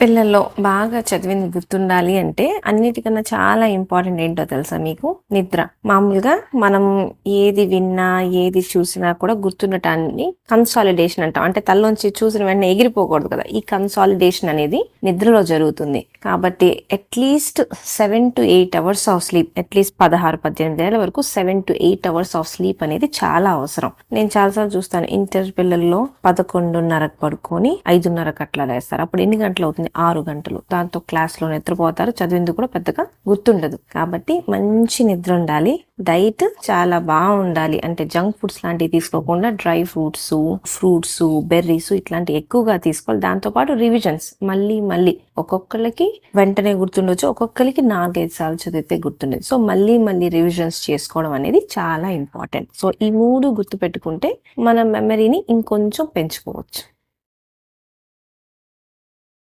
పిల్లల్లో బాగా చదివింది గుర్తుండాలి అంటే అన్నిటికన్నా చాలా ఇంపార్టెంట్ ఏంటో తెలుసా మీకు? నిద్ర. మామూలుగా మనం ఏది విన్నా ఏది చూసినా కూడా గుర్తుండటాన్ని కన్సాలిడేషన్ అంటాం. అంటే తల్లోంచి చూసిన వెంటనే ఎగిరిపోకూడదు కదా. ఈ కన్సాలిడేషన్ అనేది నిద్రలో జరుగుతుంది. కాబట్టి at least seven to eight hours of sleep at least పదహారు పద్దెనిమిది ఏళ్ళ వరకు seven to eight hours of sleep అనేది చాలా అవసరం. నేను చాలాసార్లు చూస్తాను ఇంటర్ పిల్లల్లో పదకొండున్నరకు పడుకొని ఐదున్నరకు అట్లా లేస్తారు. అప్పుడు ఎన్ని గంటలు అవుతుంది? ఆరు గంటలు. దాంతో క్లాస్లో నిద్రపోతారు చదివింది కూడా పెద్దగా గుర్తుండదు. కాబట్టి మంచి నిద్ర ఉండాలి. డైట్ చాలా బాగుండాలి. అంటే జంక్ ఫుడ్స్ లాంటివి తీసుకోకుండా డ్రై ఫ్రూట్స్ ఫ్రూట్స్ బెర్రీస్ ఇట్లాంటివి ఎక్కువగా తీసుకోవాలి. దాంతో పాటు రివిజన్స్. మళ్ళీ మళ్ళీ ఒక్కొక్కరికి వెంటనే గుర్తుండొచ్చు ఒక్కొక్కరికి నాలుగైదు సార్లు చదివితే గుర్తుండదు. సో మళ్ళీ మళ్ళీ రివిజన్స్ చేసుకోవడం అనేది చాలా ఇంపార్టెంట్. సో ఈ మూడు గుర్తు పెట్టుకుంటే మన మెమరీని ఇంకొంచెం పెంచుకోవచ్చు.